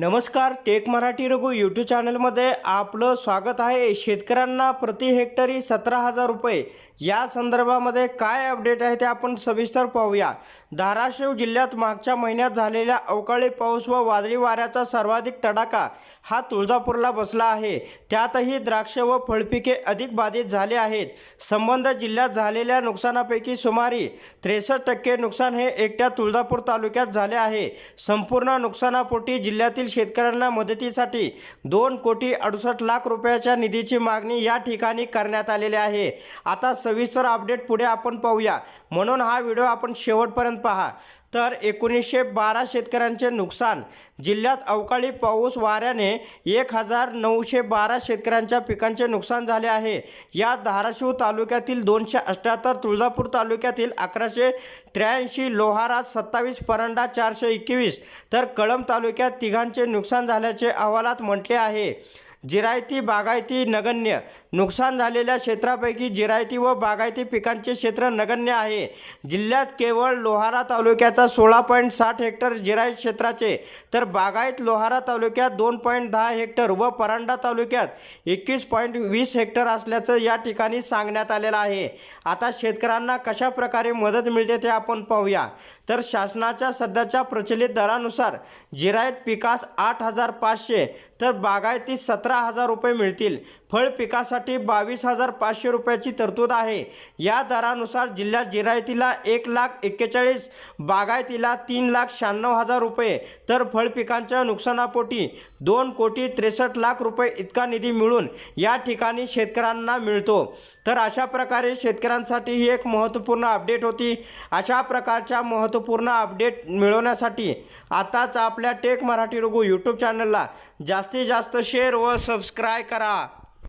नमस्कार take Marathi Raghu YouTube चॅनलमध्ये आपलं स्वागत आहे. शेतकऱ्यांना प्रति हेक्टरी सतरा हजार रुपये. या संदर्भामध्ये काय अपडेट आहे ते आपण सविस्तर पाहूया. धाराशिव जिल्ह्यात मागच्या महिन्यात झालेल्या अवकाळी पाऊस व वादळी वाऱ्याचा सर्वाधिक तडाखा हा तुळजापूरला बसला आहे. त्यातही द्राक्ष व फळपिके अधिक बाधित झाले आहेत. संबंध जिल्ह्यात झालेल्या नुकसानापैकी सुमारे त्रेसष्ट टक्के नुकसान हे एकट्या तुळजापूर तालुक्यात झाले आहे. संपूर्ण नुकसानापोटी जिल्ह्यातील शेतकऱ्यांना मदतीसाठी दोन कोटी अडुसष्ट लाख रुपयाच्या निधीची मागणी या ठिकाणी करण्यात आलेली आहे. आता सविस्तर अपडेट पुढे आपण पाहूया. म्हणून हा व्हिडिओ आपण शेवटपर्यंत पहा. तर एकोणीसशे बारा शेतकऱ्यांचे नुकसान. जिल्ह्यात अवकाळी पाऊस वाऱ्याने एक हजार नऊशे बारा शेतकऱ्यांच्या पिकांचे नुकसान झाले आहे. या धाराशिव तालुक्यातील दोनशे अठ्ठ्याहत्तर तुळजापूर तालुक्यातील अकराशे त्र्याऐंशी लोहारा सत्तावीस परंडा चारशे एकवीस तर कळंब तालुक्यात तिघांचे नुकसान झाल्याचे अहवालात म्हटले आहे. जिरायती बागायती नगण्य. नुकसान झालेल्या क्षेत्रापैकी जिरायती व बागायती पिकांचे क्षेत्र नगण्य आहे. जिल्ह्यात केवळ लोहारा तालुक्याचा सोळा पॉईंट साठ हेक्टर जिरायत क्षेत्राचे तर बागायत लोहारा तालुक्यात दोन पॉईंट दहा हेक्टर व परांडा तालुक्यात एकवीस पॉईंट वीस हेक्टर असल्याचं या ठिकाणी सांगण्यात आलेलं आहे. आता शेतकऱ्यांना कशा प्रकारे मदत मिळते ते आपण पाहूया. तर शासनाच्या सध्याच्या प्रचलित दरानुसार जिरायत पिकास आठ हजार पाचशे तर बागायती सतरा हजार रुपये मिळतील. फळ पिकासाठी बावीस हजार पाचशे रुपयाची तरतूद आहे. या दरानुसार जिल्ह्यात जिरायतीला एक लाख एक्केचाळीस बागायतीला तीन लाख शहाण्णव हजार रुपये तर फळ पिकांच्या नुकसानापोटी दोन कोटी त्रेसष्ट लाख रुपये इतका निधी मिळून या ठिकाणी शेतकऱ्यांना मिळतो. तर अशा प्रकारे शेतकऱ्यांसाठी ही एक महत्त्वपूर्ण अपडेट होती. अशा प्रकारच्या महत्त्वपूर्ण अपडेट मिळवण्यासाठी आताच आपल्या टेक मराठी रघु यूट्यूब चॅनलला जास्तीत जास्त शेअर व सबस्क्राय करा.